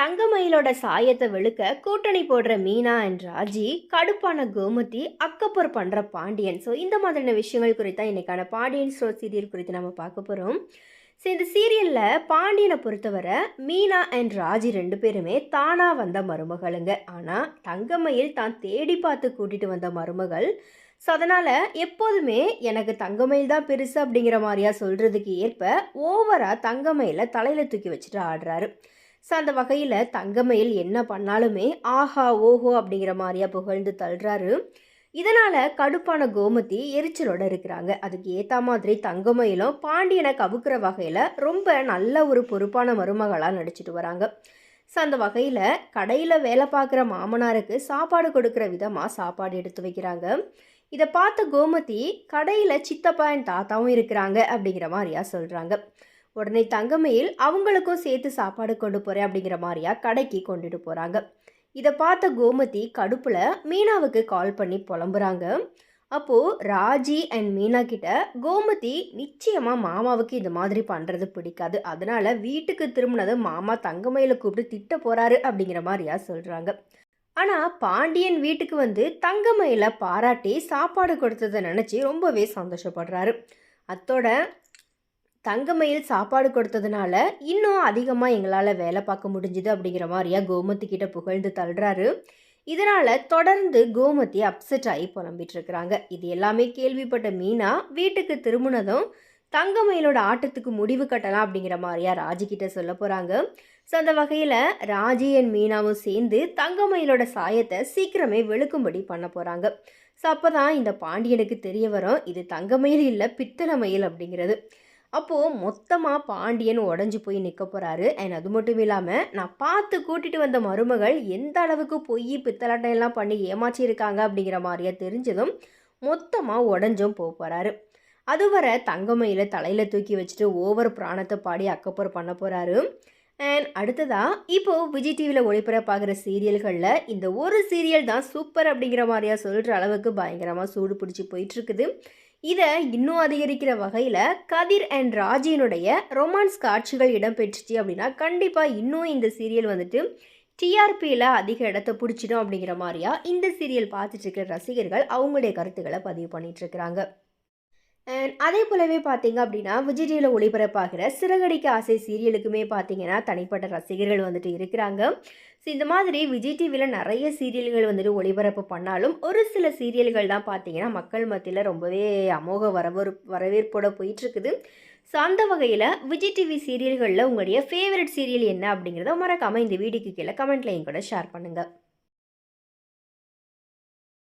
தங்கமயிலோட சாயத்தை வெளுக்க கூட்டணி போடுற மீனா அண்ட் ராஜி கடுப்பான கோமதி அக்கப்பர் பண்ணுற பாண்டியன். ஸோ இந்த மாதிரியான விஷயங்கள் குறித்தா இன்னைக்கான பாண்டியன் ஸ்டோர் சீரியல் குறித்து நம்ம பார்க்க போகிறோம் ஸோ இந்த சீரியலில் பாண்டியனை பொறுத்தவரை மீனா அண்ட் ராஜி ரெண்டு பேருமே தானாக வந்த மருமகளுங்க. ஆனால் தங்கமயில் தான் தேடி பார்த்து கூட்டிகிட்டு வந்த மருமகள். ஸோ அதனால் எப்போதுமே எனக்கு தங்கமயில் தான் பெருசு அப்படிங்கிற மாதிரியா சொல்கிறதுக்கு ஏற்ப ஓவராக தங்கமயில தலையில் தூக்கி வச்சுட்டு ஆடுறாரு. ஸோ அந்த வகையில் தங்கமயில் என்ன பண்ணாலுமே ஆஹா ஓஹோ அப்படிங்கிற மாதிரியா புகழ்ந்து தள்ளுறாரு. இதனால் கடுப்பான கோமதி எரிச்சலோட இருக்கிறாங்க. அதுக்கு ஏற்ற மாதிரி தங்கமயிலும் பாண்டியனை கவுக்கிற வகையில் ரொம்ப நல்ல ஒரு பொறுப்பான மருமகளாக நடிச்சிட்டு வராங்க. ஸோ அந்த வகையில் கடையில் வேலை பார்க்குற மாமனாருக்கு சாப்பாடு கொடுக்குற விதமாக சாப்பாடு எடுத்து வைக்கிறாங்க. இதை பார்த்த கோமதி கடையில் சித்தப்பா என் தாத்தாவும் இருக்கிறாங்க அப்படிங்கிற மாதிரியா சொல்கிறாங்க உடனே தங்கமையில் அவங்களுக்கும் சேர்த்து சாப்பாடு கொண்டு போகிறேன் அப்படிங்கிற மாதிரியா கடைக்கு கொண்டுட்டு போகிறாங்க இதை பார்த்த கோமதி கடுப்பில் மீனாவுக்கு கால் பண்ணி புலம்புறாங்க. அப்போது ராஜி அண்ட் மீனா கிட்ட கோமதி நிச்சயமாக மாமாவுக்கு இந்த மாதிரி பண்ணுறது பிடிக்காது. அதனால் வீட்டுக்கு திரும்பினது மாமா தங்கமயில கூப்பிட்டு திட்ட போகிறாரு அப்படிங்கிற மாதிரியா சொல்கிறாங்க ஆனால் பாண்டியன் வீட்டுக்கு வந்து தங்கமயில பாராட்டி சாப்பாடு கொடுத்ததை நினச்சி ரொம்பவே சந்தோஷப்படுறாரு. அத்தோட தங்கமயில் சாப்பாடு கொடுத்ததுனால இன்னும் அதிகமாக எங்களால் வேலை பார்க்க முடிஞ்சுது அப்படிங்கிற மாதிரியா கோமதி கிட்ட புகழ்ந்து தள்ளுறாரு. இதனால் தொடர்ந்து கோமதி அப்செட் ஆகி புலம்பிட்டு இருக்கிறாங்க. இது எல்லாமே கேள்விப்பட்ட மீனா வீட்டுக்கு திரும்பினதும் தங்கமயிலோட ஆட்டத்துக்கு முடிவு கட்டலாம் அப்படிங்கிற மாதிரியா ராஜி கிட்ட சொல்ல போகிறாங்க ஸோ அந்த வகையில் ராஜி அண்ட் மீனாவும் சேர்ந்து தங்கமயிலோட சாயத்தை சீக்கிரமே வெளுக்கும்படி பண்ண போகிறாங்க ஸோ அப்போ தான் இந்த பாண்டியனுக்கு தெரிய வரும் இது தங்கமயில் இல்லை பித்தளை மயில் அப்படிங்கிறது. அப்போது மொத்தமாக பாண்டியன் உடஞ்சி போய் நிற்க போகிறாரு அண்ட் அது மட்டும் இல்லாமல் நான் பார்த்து கூட்டிகிட்டு வந்த மருமகள் எந்த அளவுக்கு பொய் பித்தலாட்டம் எல்லாம் பண்ணி ஏமாற்றியிருக்காங்க அப்படிங்கிற மாதிரியா தெரிஞ்சதும் மொத்தமாக உடஞ்சும் போக போகிறாரு அதுவரை தங்கமையில் தலையில் தூக்கி வச்சுட்டு ஓவர் பிராணத்தை பாடி அக்கப்பர் பண்ண போகிறாரு அண்ட் அடுத்ததாக இப்போது விஜய் டிவியில் ஒளிபரப்பாகிற சீரியல்களில் இந்த ஒரு சீரியல் தான் சூப்பர் அப்படிங்கிற மாதிரியா சொல்கிற அளவுக்கு பயங்கரமாக சூடு பிடிச்சி போயிட்டுருக்குது இதை இன்னும் அதிகரிக்கிற வகையில் கதிர் அண்ட் ராஜினுடைய ரொமான்ஸ் காட்சிகள் இடம்பெற்றுச்சு அப்படின்னா கண்டிப்பாக இன்னும் இந்த சீரியல் வந்துட்டு டிஆர்பியில் அதிக இடத்த பிடிச்சிடும் அப்படிங்கிற மாதிரியா இந்த சீரியல் பார்த்துட்டு இருக்கிற ரசிகர்கள் அவங்களுடைய கருத்துக்களை பதிவு பண்ணிட்டு இருக்கிறாங்க. அதே போலவே பார்த்தீங்க அப்படின்னா விஜய் டிவியில் ஒளிபரப்பாகிற சிறகடிக்க ஆசை சீரியலுக்குமே பார்த்தீங்கன்னா தனிப்பட்ட ரசிகர்கள் வந்துட்டு இருக்கிறாங்க. ஸோ இந்த மாதிரி விஜய் டிவியில் நிறைய சீரியல்கள் வந்துட்டு ஒளிபரப்பு பண்ணாலும் ஒரு சில சீரியல்கள் தான் பார்த்தீங்கன்னா மக்கள் மத்தியில் ரொம்பவே அமோக வரவேற் வரவேற்போட போயிட்டுருக்குது. ஸோ அந்த வகையில் விஜய் டிவி சீரியல்களில் உங்களுடைய ஃபேவரட் சீரியல் என்ன அப்படிங்கிறத மறக்காமல் இந்த வீடியோக்கு கீழே கமெண்ட்லையும் கூட ஷேர் பண்ணுங்கள்